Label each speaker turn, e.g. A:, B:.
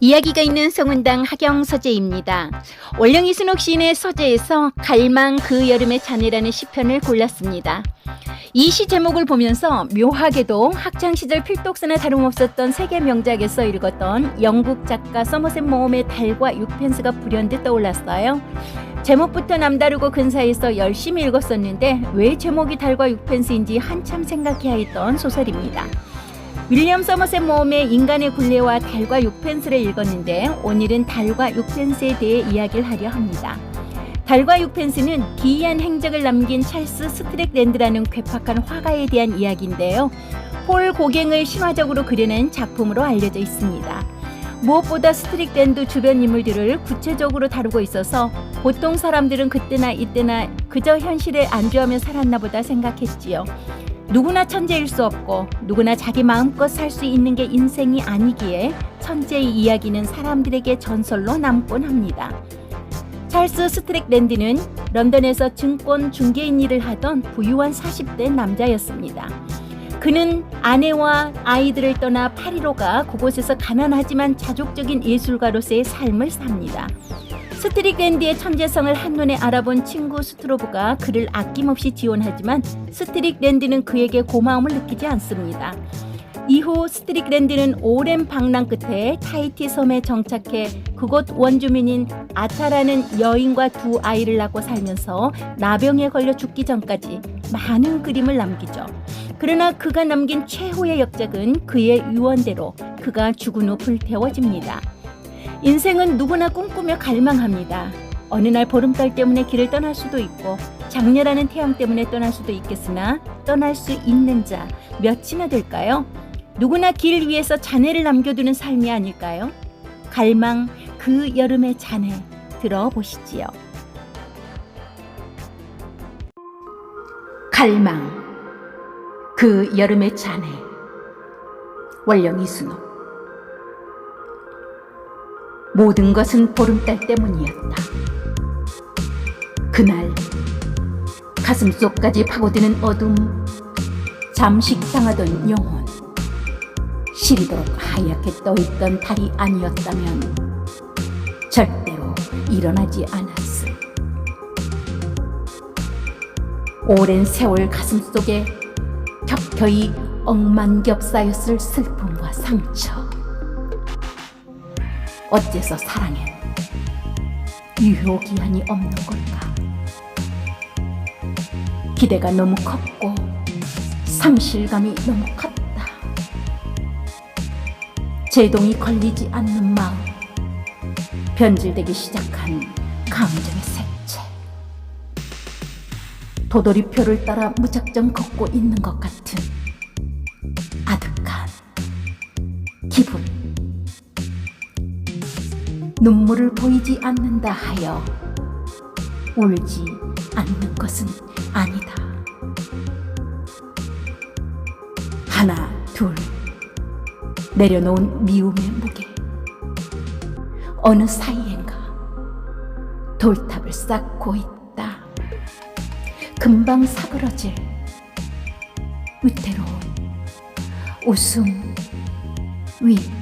A: 이야기가 있는 성운당 하경 서재입니다. 원령이 순옥 시인의 서재에서 갈망 그 여름의 잔해라는 시편을 골랐습니다. 이 시 제목을 보면서 묘하게도 학창 시절 필독서나 다름없었던 세계 명작에서 읽었던 영국 작가 서머셋 모험의 달과 육펜스가 불현듯 떠올랐어요. 제목부터 남다르고 근사해서 열심히 읽었었는데 왜 제목이 달과 육펜스인지 한참 생각해야 했던 소설입니다. 윌리엄 서머셋 모험의 인간의 굴레와 달과 육펜스를 읽었는데 오늘은 달과 육펜스에 대해 이야기를 하려 합니다. 달과 육펜스는 기이한 행적을 남긴 찰스 스트렉랜드라는 괴팍한 화가에 대한 이야기인데요. 폴 고갱을 신화적으로 그려낸 작품으로 알려져 있습니다. 무엇보다 스트릭랜드 주변 인물들을 구체적으로 다루고 있어서 보통 사람들은 그때나 이때나 그저 현실에 안주하며 살았나 보다 생각했지요. 누구나 천재일 수 없고 누구나 자기 마음껏 살 수 있는 게 인생이 아니기에 천재의 이야기는 사람들에게 전설로 남곤 합니다. 찰스 스트렉랜드는 런던에서 증권 중개인 일을 하던 부유한 40대 남자였습니다. 그는 아내와 아이들을 떠나 파리로 가 그곳에서 가난하지만 자족적인 예술가로서의 삶을 삽니다. 스트릭랜드의 천재성을 한눈에 알아본 친구 스트로브가 그를 아낌없이 지원하지만 스트릭랜드는 그에게 고마움을 느끼지 않습니다. 이후 스트릭랜드는 오랜 방랑 끝에 타이티 섬에 정착해 그곳 원주민인 아타라는 여인과 두 아이를 낳고 살면서 나병에 걸려 죽기 전까지 많은 그림을 남기죠. 그러나 그가 남긴 최후의 역작은 그의 유언대로 그가 죽은 후 불태워집니다. 인생은 누구나 꿈꾸며 갈망합니다. 어느 날 보름달 때문에 길을 떠날 수도 있고 장렬하는 태양 때문에 떠날 수도 있겠으나 떠날 수 있는 자 몇이나 될까요? 누구나 길 위에서 잔해를 남겨두는 삶이 아닐까요? 갈망 그 여름의 잔해 들어보시지요. 갈망 그 여름의 잔해 원령 이순옥 모든 것은 보름달 때문이었다. 그날 가슴속까지 파고드는 어둠, 잠식당하던 영혼, 시리도록 하얗게 떠있던 달이 아니었다면 절대로 일어나지 않았을. 오랜 세월 가슴 속에 격혀이 억만겹 쌓였을 슬픔과 상처. 어째서 사랑엔 유효기한이 없는 걸까? 기대가 너무 컸고 상실감이 너무 컸다. 제동이 걸리지 않는 마음, 변질되기 시작한 감정의 색채. 도돌이표를 따라 무작정 걷고 있는 것 같은 아득한 기분. 눈물을 보이지 않는다 하여 울지 않는 것은 아니다. 하나, 둘, 내려놓은 미움의 무게. 어느 사이엔가 돌탑을 쌓고 있다. 금방 사그러질 위태로운 웃음 위.